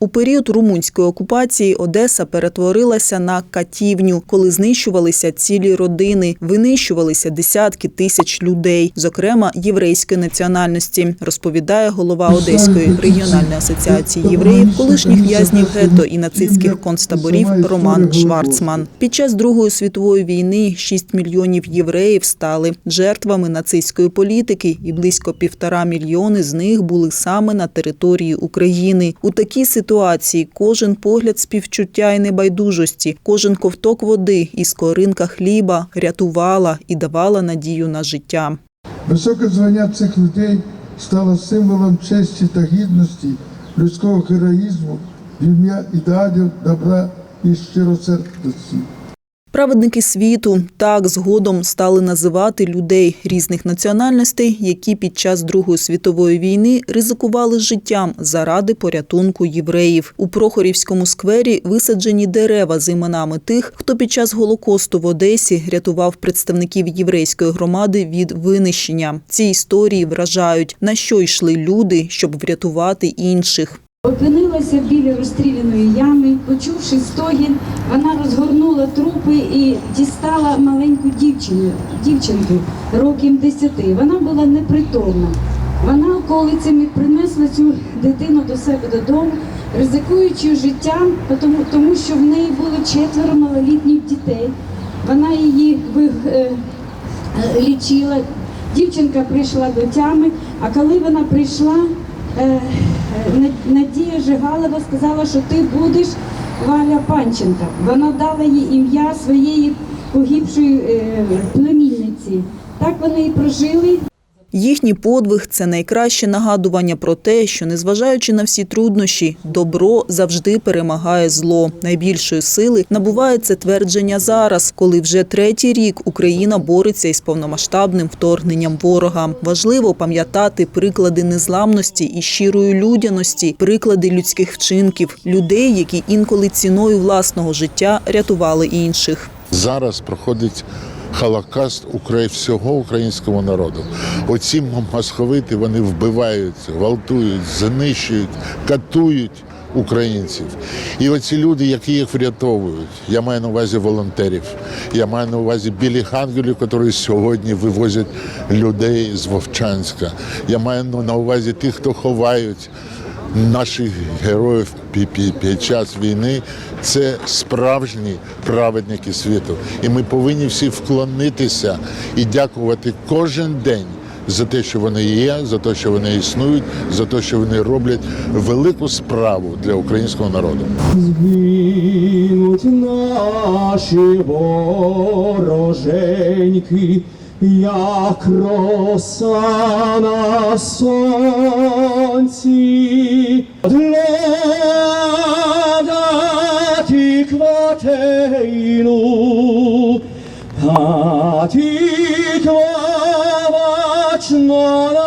У період румунської окупації Одеса перетворилася на катівню, коли знищувалися цілі родини, винищувалися десятки тисяч людей, зокрема єврейської національності, розповідає голова Одеської регіональної асоціації євреїв, колишніх в'язнів гетто і нацистських концтаборів Роман Шварцман. Під час Другої світової війни 6 мільйонів євреїв стали жертвами нацистської політики, і близько півтора мільйони з них були саме на території України. У такій ситуації кожен погляд співчуття і небайдужості, кожен ковток води і скоринка хліба рятувала і давала надію на життя. Високе звання цих людей стало символом честі та гідності, людського героїзму, в ім'я ідеалів добра і щиросердності. Праведники світу так згодом стали називати людей різних національностей, які під час Другої світової війни ризикували життям заради порятунку євреїв. У Прохорівському сквері висаджені дерева з іменами тих, хто під час голокосту в Одесі рятував представників єврейської громади від винищення. Ці історії вражають, на що йшли люди, щоб врятувати інших. Опинилася біля розстріляної ями, почувши стогін, вона розгорнула трупи і дістала маленьку дівчину, дівчинку років десяти. Вона була непритомна. Вона околицями принесла цю дитину до себе додому, ризикуючи життям, тому, тому що в неї було четверо малолітніх дітей. Вона її е, е, лічила. Дівчинка прийшла до тями, а коли вона прийшла, е, Надія Жигалова сказала, що ти будеш Валя Панченка. Вона дала їй ім'я своєї погибшої е, племінниці. Так вони і прожили. Їхній подвиг це найкраще нагадування про те, що незважаючи на всі труднощі, добро завжди перемагає зло. Найбільшої сили набуває це твердження зараз, коли вже третій рік Україна бореться із повномасштабним вторгненням ворога. Важливо пам'ятати приклади незламності і щирої людяності, приклади людських вчинків, людей, які інколи ціною власного життя рятували інших. Зараз проходить холокаст всього українського народу. Оці московити вони вбивають, гвалтують, знищують, катують українців. І оці люди, які їх врятовують, я маю на увазі волонтерів, я маю на увазі білих ангелів, які сьогодні вивозять людей з Вовчанська. Я маю на увазі тих, хто ховають наших героїв пі- пі- під час війни це справжні праведники світу. І ми повинні всі вклонитися і дякувати кожен день за те, що вони є, за те, що вони існують, за те, що вони роблять велику справу для українського народу. Згинуть наші вороженьки, 야 그로사나 손치 들러다 디크바테이노 바디크바 주나라